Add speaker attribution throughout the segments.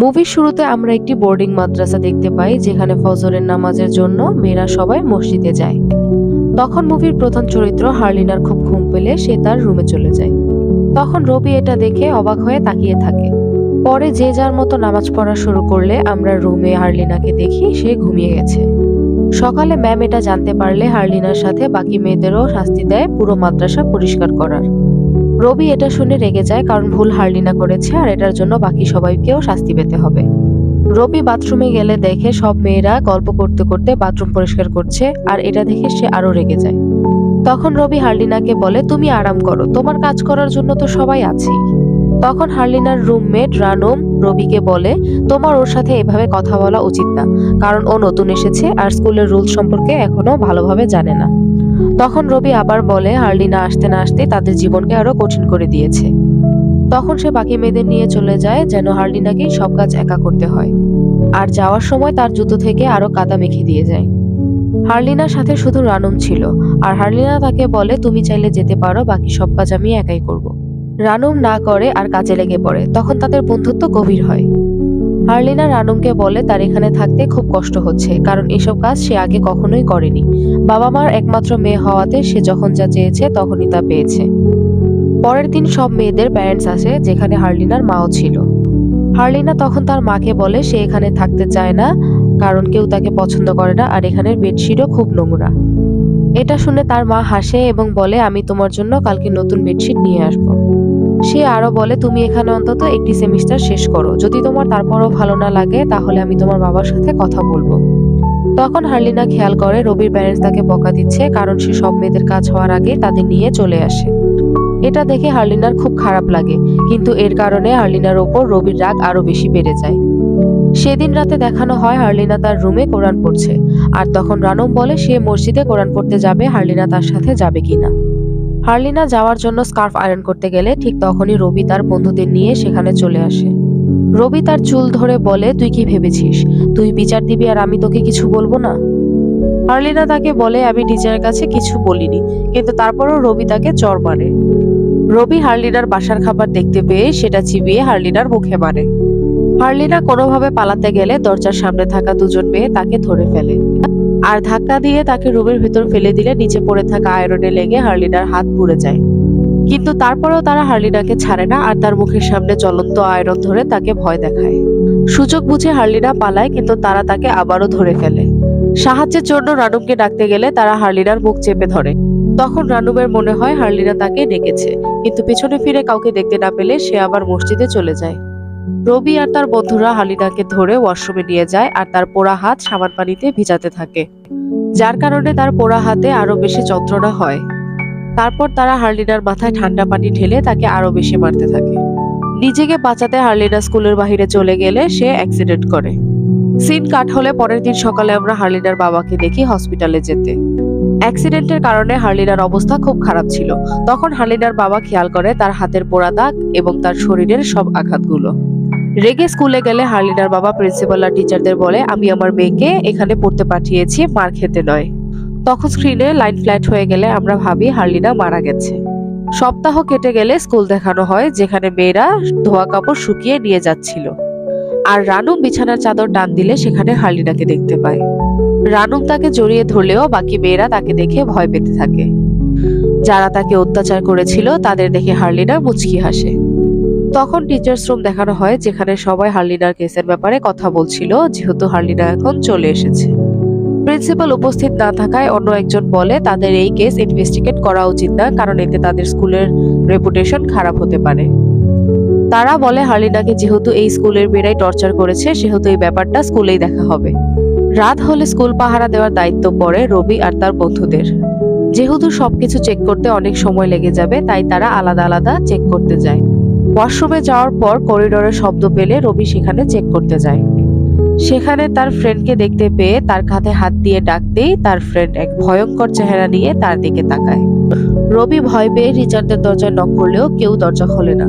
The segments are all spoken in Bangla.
Speaker 1: মুভির শুরুতে আমরা একটি বোর্ডিং মাদ্রাসা দেখতে পাই, যেখানে ফজরের নামাজের জন্য মেয়েরা সবাই মসজিদে যায়। তখন মুভির প্রধান চরিত্র হার্লিনার খুব ঘুম পেলে সে তার রুমে চলে যায়। তখন রবি এটা দেখে অবাক হয়ে তাকিয়ে থাকে। পরে যে যার মতো নামাজ পড়া শুরু করলে আমরা রুমে হার্লিনাকে দেখি, সে ঘুমিয়ে গেছে। সকালে ম্যাম এটা জানতে পারলে হার্লিনার সাথে বাকি মেয়েদেরও শাস্তি দেয় পুরো মাদ্রাসা পরিষ্কার করার। রবি এটা শুনে রেগে যায় কারণ ভুল হার্লিনা করেছে আর এটার জন্য বাকি সবাইকেও শাস্তি পেতে হবে। রবি বাথরুমে গেলে দেখে সব মেয়েরা গল্প করতে করতে বাথরুম পরিষ্কার করছে আর এটা দেখে সে আরও রেগে যায়। তখন রবি হার্লিনাকে বলে, তুমি আরাম করো, তোমার কাজ করার জন্য তো সবাই আছেই তখন হার্লিনার রুমমেট রানুম রবিকে বলে, তোমার ওর সাথে এভাবে কথা বলা উচিত না, কারণ ও নতুন এসেছে আর স্কুলের রুল সম্পর্কে এখনও ভালোভাবে জানে না। তখন রবি আবার বলে, হার্লিনা আসতে না আসতে তাদের জীবনকে আরও কঠিন করে দিয়েছে। তখন সে বাকি মেয়েদের নিয়ে চলে যায়, যেন হার্লিনাকেই সব কাজ একা করতে হয়। আর যাওয়ার সময় তার জুতো থেকে আরও কাদা মেখে দিয়ে যায়। হার্লিনার সাথে শুধু রানুম ছিল, আর হার্লিনা তাকে বলে, তুমি চাইলে যেতে পারো, বাকি সব কাজ আমি একাই করব। রানুম না করে আর কাজে লেগে পড়ে, তখন তাদের বন্ধুত্ব গভীর হয়। হার্লিনা রানুমকে বলে তার এখানে থাকতে খুব কষ্ট হচ্ছে, কারণ এসব কাজ সে আগে কখনোই করেনি। বাবা মার একমাত্র মেয়ে হওয়াতে সে যখন যা চেয়েছে, তখনই তা পেয়েছে। পরের দিন সব মেয়েদের প্যারেন্টস আসে, যেখানে হার্লিনার মাও ছিল। হার্লিনা তখন তার মাকে বলে, সে এখানে থাকতে চায় না, কারণ কেউ তাকে পছন্দ করে না, আর এখানের বেডশিটও খুব নোংরা। এটা শুনে তার মা হাসে এবং বলে, আমি তোমার জন্য কালকে নতুন বেডশিট নিয়ে আসব। সে আরও বলে, তুমি এখানে অন্তত একটি সেমিস্টার শেষ করো। যদি তোমার তারপরও ভালো না লাগে, তাহলে আমি তোমার বাবার সাথে কথা বলব। তখন হার্লিনা খেয়াল করে রবির প্যারেন্টস তাকে বকা দিচ্ছে, কারণ সে সব মেয়েদের কাজ হওয়ার আগে তাদের নিয়ে চলে আসে। এটা দেখে হার্লিনার খুব খারাপ লাগে, কিন্তু এর কারণে হার্লিনার ওপর রবির রাগ আরও বেশি বেড়ে যায়। সেদিন রাতে দেখানো হয় হার্লিনা তার রুমে কোরআন পড়ছে, আর তখন রানম বলে, সে মসজিদে কোরআন পড়তে যাবে, হার্লিনা তার সাথে যাবে কিনা? হার্লিনা যাওয়ার জন্য স্কার্ফ আয়রন করতে গেলে ঠিক তখনই রবি তার বন্ধুদের নিয়ে সেখানে চলে আসে। রবি তার চুল ধরে বলে, তুই কি ভেবেছিস? তুই বিচার দিবি আর আমি তোকে কিছু বলব না? হার্লিনা তাকে বলে, আমি টিচারের কাছে কিছু বলিনি, কিন্তু তারপরও রবি তাকে চর মারে। রবি হার্লিনার বাসার খাবার দেখতে পেয়ে সেটা চিবিয়ে হার্লিনার মুখে মারে। হার্লিনা কোনোভাবে পালাতে গেলে দরজার সামনে থাকা দুজন মেয়ে তাকে ধরে ফেলে। আর ধাক্কা দিয়ে তাকে রুমের ভেতর ফেলে দিলে নিচে পড়ে থাকা আয়রনে লেগে হার্লিনার হাত পুড়ে যায়। কিন্তু তারপরেও তারা হার্লিনাকে ছাড়ে না আর তার মুখের সামনে জ্বলন্ত আয়রন ধরে তাকে ভয় দেখায়। সুযোগ বুঝে হার্লিনা পালায়, কিন্তু তারা তাকে আবারও ধরে ফেলে। সাহায্যের জন্য রানুমকে ডাকতে গেলে তারা হার্লিনার মুখ চেপে ধরে। তখন রানুমের মনে হয় হার্লিনা তাকে ডেকেছে, কিন্তু পিছনে ফিরে কাউকে দেখতে না পেলে সে আবার মসজিদে চলে যায়। রবি আর তার বন্ধুরা হালিনাকে ধরে ওয়াশরুমে নিয়ে যায় আর তার পোড়া হাত সাবান পানিতে ভিজাতে থাকে। যার কারণে তার পোড়া হাতে আরও বেশি যন্ত্রণা হয়। তারপর তারা হার্লিনার মাথায় ঠান্ডা পানি ঢেলে তাকে আরও বেশি মারতে থাকে। নিজেকে বাঁচাতে হার্লিনা স্কুলের বাহিরে চলে গেলে সে অ্যাক্সিডেন্ট করে। সিন কাট হলে পরের দিন সকালে আমরা হার্লিনার বাবাকে দেখি হসপিটালে যেতে। অ্যাক্সিডেন্টের কারণে হার্লিনার অবস্থা খুব খারাপ ছিল। তখন হার্লিনার বাবা খেয়াল করে তার হাতের পোড়া দাগ এবং তার শরীরের সব আঘাতগুলো। রেগে স্কুলে গেলে হার্লিনার বাবা প্রিন্সিপাল আর টিচারদের বলে, আমি আমার মেয়েকে এখানে পড়তে পাঠিয়েছি, মার খেতে নয়। তখন স্ক্রিনে লাইন ফ্ল্যাট হয়ে গেলে আমরা ভাবি হার্লিনা মারা গেছে। সপ্তাহ কেটে গেলে স্কুল দেখানো হয়, যেখানে মেয়েরা ধোয়া কাপড় শুকিয়ে নিয়ে যাচ্ছিল। আর রানুম বিছানার চাদর টান দিলে সেখানে হার্লিনাকে দেখতে পায়। রানুম তাকে জড়িয়ে ধরলেও বাকি মেয়েরা তাকে দেখে ভয় পেতে থাকে। যারা তাকে অত্যাচার করেছিল, তাদের দেখে হার্লিনা মুচকি হাসে। তখন টিচার্স রুম দেখানো হয়, যেখানে সবাই হার্লিনার কেসের ব্যাপারে কথা বলছিল, যেহেতু হার্লিনা এখন চলে এসেছে। প্রিন্সিপাল উপস্থিত না থাকায় অন্য একজন বলে, তাদের এই কেস ইনভেস্টিগেট করা উচিত না, কারণ এতে তাদের স্কুলের রেপুটেশন খারাপ হতে পারে। তারা বলে, হার্লিনাকে যেহেতু এই স্কুলের মেয়েরাই টর্চার করেছে, সেহেতু এই ব্যাপারটা স্কুলেই দেখা হবে। রাত হলে স্কুল পাহারা দেওয়ার দায়িত্ব পড়ে রবি আর তার বন্ধুদের। যেহেতু সবকিছু চেক করতে অনেক সময় লেগে যাবে, তাই তারা আলাদা আলাদা চেক করতে যায়। ওয়াশরুমে যাওয়ার পর করিডোরে শব্দ পেলে রবি সেখানে চেক করতে যায়। সেখানে তার ফ্রেন্ডকে দেখতে পেয়ে তার কাঁধে হাত দিয়ে ডাকতেই তার ফ্রেন্ড এক ভয়ঙ্কর চেহারা নিয়ে তার দিকে তাকায়। রবি ভয় পেয়ে রিচার্ডের দরজায় নক করলেও কেউ দরজা খোলে না।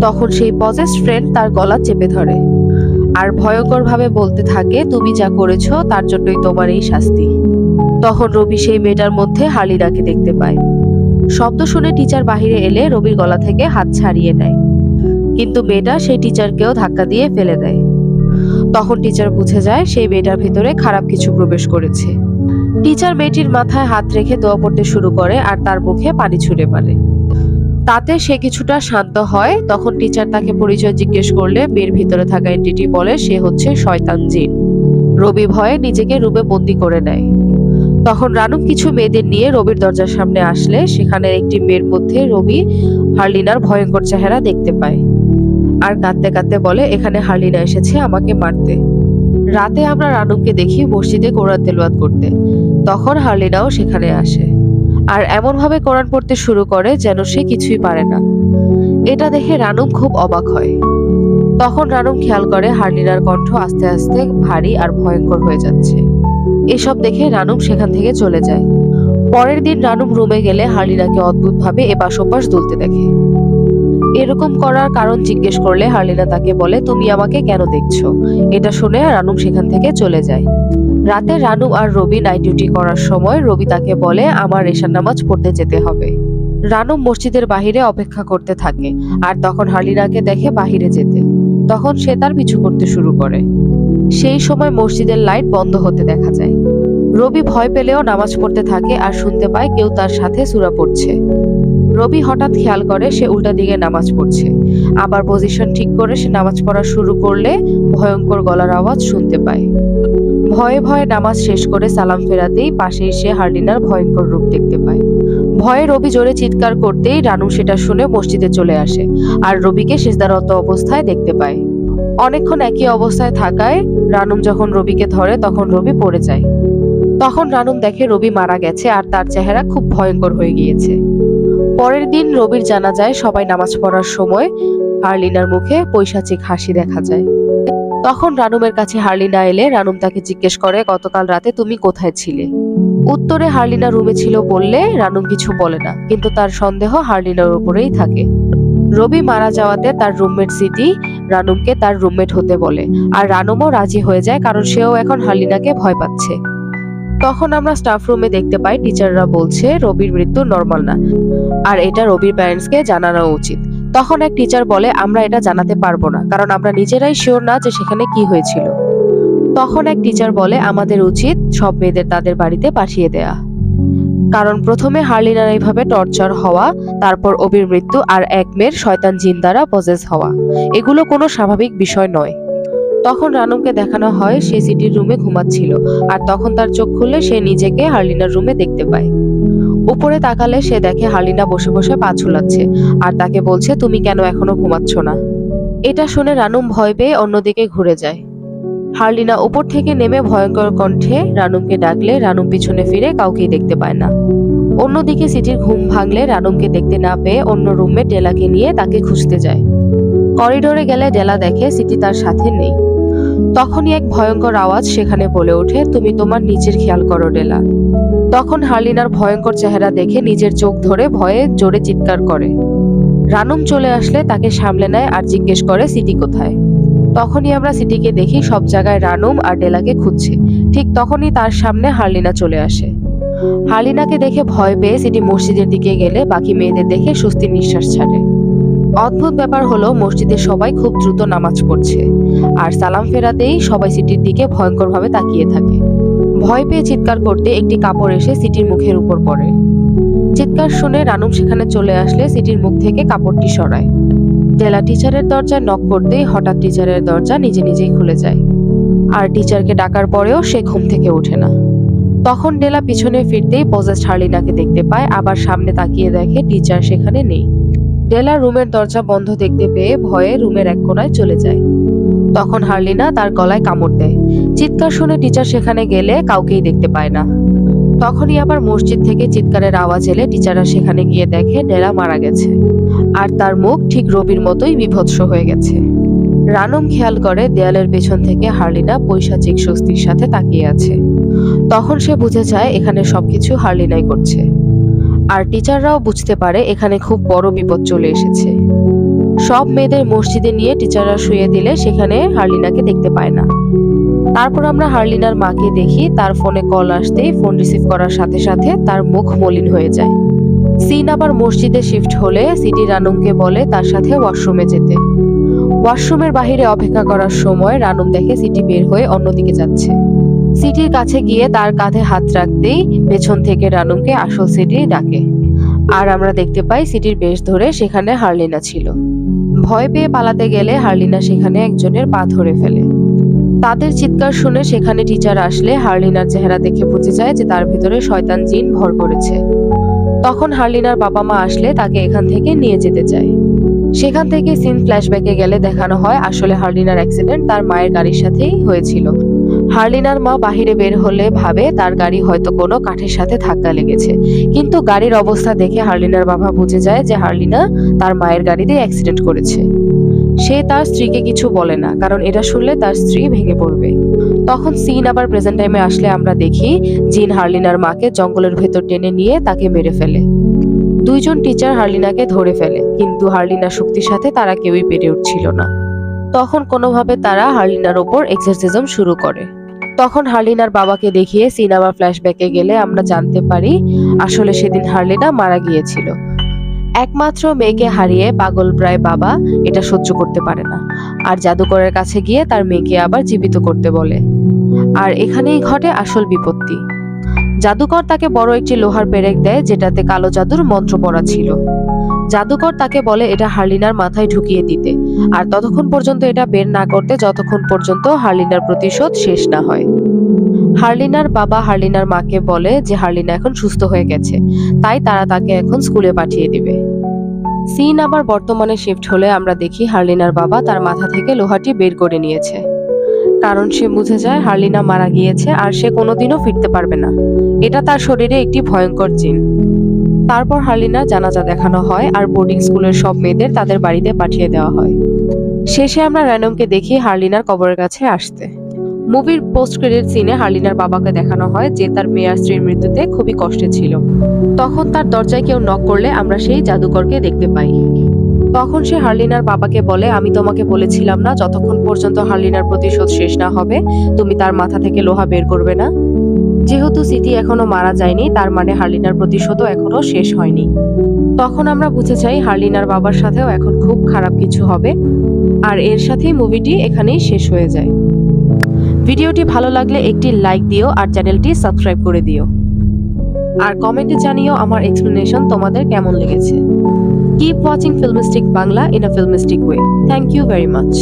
Speaker 1: তখন সেই পজেস্ট ফ্রেন্ড তার গলা চেপে ধরে। আর ভয়ঙ্কর ভাবে বলতে থাকে, তুমি যা করেছ, তার জন্যই তোমার এই শাস্তি। তখন রবি সেই মেয়েটার মধ্যে হালিনাকে দেখতে পায়। শব্দ শুনে টিচার বাহিরে এলে রবির গলা থেকে হাত ছাড়িয়ে নেয় কিন্তু মেয়েটা সেই টিচারকেও ধাক্কা দিয়ে ফেলে দেয়। তখন টিচার বুঝে যায় সেই মেয়েটার ভিতরে খারাপ কিছু প্রবেশ করেছে। টিচার মেয়েটির মাথায় হাত রেখে দোয়া পড়তে শুরু করে আর তার মুখে পানি ছুড়ে মারে। তাতে সে কিছুটা শান্ত হয়, তখন টিচার তাকে পরিচয় জিজ্ঞেস করলে মেয়ের ভিতরে থাকা এন্টিটি বলে সে হচ্ছে শয়তান জিন। রবি ভয়ে নিজেকে রুমে বন্দি করে নেয়। তখন রানু কিছু মেয়েদের নিয়ে রবির দরজার সামনে আসলে, সেখানে একটি মেয়ের মধ্যে রবি হার্লিনার ভয়ঙ্কর চেহারা দেখতে পায় আর কাঁদতে কাঁদতে বলে, এখানে হার্লিনা এসেছে আমাকে মারতে। রাতে আমরা রানুকে দেখি মসজিদে কোরআন তেলাওয়াত করতে। তখন হার্লিনাও সেখানে আসে আর এমন ভাবে কোরআন পড়তে শুরু করে যেন সে কিছুই পারে না। এটা দেখে রানুম খুব অবাক হয়। তখন রানুম খেয়াল করে হার্লিনার কণ্ঠ আস্তে আস্তে ভারী আর ভয়ঙ্কর হয়ে যাচ্ছে। এসব দেখে রানুম সেখান থেকে চলে যায়। পরের দিন রানুম রুমে গেলে হার্লিনাকে অদ্ভুতভাবে এপাশ ওপাশ দুলতে দেখে। এরকম করার কারণ জিজ্ঞেস করলে হার্লিনা তাকে বলে, তুমি আমাকে কেন দেখছ? এটা শুনে রানুম সেখান থেকে চলে যায়। রাতে রানু আর রবি নাইট ডিউটি করার সময় রবি তাকে বলে, আমার এশার নামাজ পড়তে যেতে হবে। রানু মসজিদের বাহিরে অপেক্ষা করতে থাকে আর তখন হার্লিনাকে দেখে বাহিরে যেতে। তখন সে তার পিছু করতে শুরু করে। সেই সময় মসজিদের লাইট বন্ধ হতে দেখা যায়। রবি ভয় পেলেও নামাজ পড়তে থাকে আর শুনতে পায় কেউ তার সাথে সুরা পড়ছে। রবি হঠাৎ খেয়াল করে সে উল্টা দিকে নামাজ পড়ছে। আবার পজিশন ঠিক করে সে নামাজ পড়া শুরু করলে ভয়ঙ্কর গলার আওয়াজ শুনতে পায়। ভয়ে ভয়ে নামাজ শেষ করে সালাম ফেরাতেই পাশে এসে হার্লিনার ভয়ঙ্কর রূপ দেখতে পায়। ভয়ে রবি জোরে চিৎকার করতেই রানু সেটা শুনে মসজিদে চলে আসে আর রবিকে সেজদারত অবস্থায় দেখতে পায়। অনেকক্ষণ একই অবস্থায় থাকায় রানুম যখন রবিকে ধরে তখন রবি পড়ে যায়। তখন রানুম দেখে রবি মারা গেছে আর তার চেহারা খুব ভয়ঙ্কর হয়ে গিয়েছে। পরের দিন রবির জানা যায় সবাই নামাজ পড়ার সময় হার্লিনার মুখে পৈশাচিক হাসি দেখা যায়। তখন রানুমের কাছে হার্লিনা এলে রানুম তাকে জিজ্ঞেস করে, গতকাল রাতে তুমি কোথায় ছিলে? উত্তরে হার্লিনা রুমে ছিল বললে রানুম কিছু বলে না, কিন্তু তার সন্দেহ হার্লিনার উপরেই থাকে। রবি মারা যাওয়াতে তার রুমমেট সিটি রানুমকে তার রুমমেট হতে বলে। আর রানুমও রাজি হয়ে যায় কারণ সেও এখন হালিনাকে ভয় পাচ্ছে। তখন আমরা স্টাফ রুমে দেখতে পাই টিচাররা বলছে, রবির মৃত্যু নর্মাল না। আর এটা রবির প্যারেন্টসকে জানানো উচিত। তখন এক টিচার বলে, আমরা এটা জানাতে পারব না, কারণ আমরা নিজেরাই শিওর না যে সেখানে কি হয়েছিল। তখন এক টিচার বলে, আমাদের উচিত সব মেয়েদের তাদের বাড়িতে পাঠিয়ে দেয়া। কারণ প্রথমে হার্লিনার এইভাবে টর্চার হওয়া, তারপর অবির মৃত্যু আর এক মেয়ের শয়তান জিন দ্বারা পজেস হওয়া। এগুলো কোনো স্বাভাবিক বিষয় নয়। তখন রানুমকে দেখানো হয় সে সিটির রুমে ঘুমাচ্ছিল আর তখন তার চোখ খুলে সে নিজেকে হার্লিনার রুমে দেখতে পায়। উপরে তাকালে সে দেখে হার্লিনা বসে বসে পা ঝুলাচ্ছে আর তাকে বলছে, তুমি কেন এখনও ঘুমাচ্ছ না? এটা শুনে রানুম ভয় পেয়ে অন্যদিকে ঘুরে যায়। হার্লিনা উপর থেকে নেমে ভয়ঙ্কর কণ্ঠে রানুমকে ডাকলে রানুম পিছনে ফিরে কাউকেই দেখতে পায় না। অন্যদিকে সিটির ঘুম ভাঙলে রানুমকে দেখতে না পেয়ে অন্য রুমে ডেলাকে নিয়ে তাকে খুঁজতে যায়। করিডোরে গেলে ডেলা দেখে সিটি তার সাথে নেই। তখনই এক ভয়ঙ্কর আওয়াজ সেখানে বলে ওঠে, তুমি তোমার নিজের খেয়াল করো, ডেলা। তখন হার্লিনার ভয়ঙ্কর চেহারা দেখে নিজের চোখ ধরে ভয়ে জোরে চিৎকার করে। রানুম চলে আসলে তাকে সামলে নেয় আর জিজ্ঞেস করে সিটি কোথায়। তখনই আমরা সিটিকে দেখি সব জায়গায় রানুম আর ডেলাকে খুঁজছে। ঠিক তখনই তার সামনে হার্লিনা চলে আসে। হার্লিনাকে দেখে ভয় পেয়ে সিটি মসজিদের দিকে গেলে বাকি মেয়েদের দেখে স্বস্তির নিঃশ্বাস ছাড়ে। অদ্ভুত ব্যাপার হলো মসজিদে সবাই খুব দ্রুত নামাজ পড়ছে, আর সালাম ফেরাতেই সবাই সিটির দিকে ভয়ঙ্করভাবে তাকিয়ে থাকে। ভয় পেয়ে চিৎকার করতে একটি কাপড় এসে সিটির মুখের উপর পড়ে। চিৎকার শুনে রানুম সেখানে চলে আসলে সিটির মুখ থেকে কাপড়টি সরায়। ডেলা টিচারের দরজায় নক করতেই হঠাৎ টিচারের দরজা নিজে নিজেই খুলে যায়। আর টিচারকে ডাকার পরেও সে ঘুম থেকে ওঠে না। তখন ডেলা পিছনে ফিরতেই পজেস্ট হার্লিনাকে দেখতে পায়, আবার সামনে তাকিয়ে দেখে টিচার সেখানে নেই। ডেলা রুমের দরজা বন্ধ দেখতে পেয়ে ভয়ে রুমের এক কোনায় চলে যায়। তখন হার্লিনা তার গলায় কামড় দেয়। চিৎকার শুনে টিচার সেখানে গেলে কাউকেই দেখতে পায় না। তখনই আবার মসজিদ থেকে চিৎকারের আওয়াজ এলে টিচাররা সেখানে গিয়ে দেখে ডেলা মারা গেছে। আর তার মুখ ঠিক রবির মতোই বিভৎস হয়ে গেছে। রানম খেয়াল করে দেয়ালের পেছন থেকে হার্লিনা পৈশাচিক স্বস্তির সাথে তাকিয়ে আছে। তখন সে বুঝে যায় এখানে সবকিছু হার্লিনাই করছে। আর টিচাররাও বুঝতে পারে এখানে খুব বড় বিপদ চলে এসেছে। সব মেয়েদের মসজিদে নিয়ে টিচাররা শুয়ে দিলে সেখানে হার্লিনাকে দেখতে পায় না। তারপর আমরা হার্লিনার মাকে দেখি, তার ফোনে কল আসতেই ফোন রিসিভ করার সাথে সাথে তার মুখ মলিন হয়ে যায়। সিন আবার মসজিদে শিফট হলে সিটি রানুমকে বলে তার সাথে ওয়াশরুমে যেতে। ওয়াশরুমের বাইরে অপেক্ষা করার সময় রানুম দেখে সিটি বের হয়ে অন্যদিকে যাচ্ছে। সিটির কাছে গিয়ে তার কাঁধে হাত রাখতেই পেছন থেকে রানুমকে আসল সিটি ডাকে। আর আমরা দেখতে পাই সিটির বেশ ধরে সেখানে হার্লিনা ছিল। ভয় পেয়ে পালাতে গেলে হার্লিনা সেখানে একজনের পা ধরে ফেলে। তাদের চিৎকার শুনে সেখানে টিচার আসলে হার্লিনার চেহারা দেখে বুঝে যায় যে তার ভিতরে শয়তান জিন ভর করেছে। তখন হার্লিনার বাবা মা আসলে তাকে এখান থেকে নিয়ে যেতে চায়। সেখান থেকে সিন ফ্ল্যাশব্যাকে গেলে দেখানো হয় আসলে হার্লিনার অ্যাক্সিডেন্ট তার মায়ের গাড়ির সাথেই হয়েছিল। হার্লিনার মা বাহিরে বের হলে ভাবে তার গাড়ি হয়তো কোনো কাঠের সাথে ধাক্কা লেগেছে। কিন্তু গাড়ির অবস্থা দেখে হার্লিনার বাবা বুঝে যায় যে হার্লিনা তার মায়ের গাড়িতে অ্যাক্সিডেন্ট করেছে। সে তার স্ত্রীকে কিছু বলে না, কারণ এটা শুনলে তার স্ত্রী ভেঙে পড়বে। তখন সিন আবার প্রেজেন্ট টাইমে আসলে আমরা দেখি, জিন হার্লিনার মাকে জঙ্গলের ভেতর টেনে নিয়ে তাকে মেরে ফেলে। দুইজন টিচার হার্লিনাকে ধরে ফেলে, কিন্তু হার্লিনার শক্তির সাথে তারা কেউই পেরে উঠছিল না। তখন কোনোভাবে তারা হার্লিনার ওপর এক্সারসিজম শুরু করে। তখন হার্লিনার বাবাকে দেখিয়ে সিনেমা ফ্ল্যাশব্যাকে গেলে আমরা জানতে পারি, আসলে সেদিন হার্লিনা মারা গিয়েছিল। একমাত্র মেয়েকে হারিয়ে পাগল প্রায় বাবা এটা সহ্য করতে পারে না। আর জাদুকরের কাছে গিয়ে তার মেয়েকে আবার জীবিত করতে বলে। আর এখানেই ঘটে আসল বিপত্তি। জাদুকর তাকে বড় একটি লোহার পেরেক দেয় যেটাতে কালো জাদুর মন্ত্র পড়া ছিল। জাদুকর তাকে বলে এটা হার্লিনার মাথায় ঢুকিয়ে দিতে। আর ততক্ষণ পর্যন্ত এটা বের না করতে যতক্ষণ পর্যন্ত হার্লিনার প্রতিশোধ শেষ না হয়। হার্লিনার বাবা হার্লিনার মাকে বলে যে হার্লিনা এখন সুস্থ হয়ে গেছে। তাই তারা তাকে এখন স্কুলে পাঠিয়ে দিবে। সিন আবার বর্তমানে শিফট হলে আমরা দেখি হার্লিনার বাবা তার মাথা থেকে লোহাটি বের করে নিয়েছে। কারণ সে বুঝে যায় হার্লিনা মারা গিয়েছে আর সে কোনোদিনও ফিরতে পারবে না। এটা তার শরীরে একটি ভয়ঙ্কর জিন। তারপর হার্লিনা জানাজা দেখানো হয় আর বোর্ডিং স্কুলের সব মেয়েদের তাদের বাড়িতে পাঠিয়ে দেওয়া হয়। শেষে আমরা র্যানমকে দেখি হার্লিনার কবরের কাছে আসতে। মুভির পোস্ট ক্রেডিট সিনে হার্লিনার বাবাকে দেখানো হয়, যে তার মেয়ার স্ত্রীর মৃত্যুতে খুবই কষ্টে ছিল। তখন তার দরজায় কেউ নক করলে আমরা সেই জাদুকরকে দেখতে পাই। তখন সে হার্লিনার বাবাকে বলে, আমি তোমাকে বলেছিলাম না যতক্ষণ পর্যন্ত হার্লিনার প্রতিশোধ শেষ না হবে, তুমি তার মাথা থেকে লোহা বের করবে না। যেহেতু সিটি এখনও মারা যায়নি, তার মানে হার্লিনার প্রতিশোধও এখনও শেষ হয়নি। তখন আমরা বুঝে যাই হার্লিনার বাবার সাথেও এখন খুব খারাপ কিছু হবে, আর এর সাথেই মুভিটি এখানেই শেষ হয়ে যায়। ভিডিওটি ভালো লাগলে একটি লাইক দিও আর চ্যানেলটি সাবস্ক্রাইব করে দিও। আর কমেন্টে জানিও আমার এক্সপ্লেনেশন তোমাদের কেমন লেগেছে। Keep watching Filmistic Bangla in a filmistic way thank you very much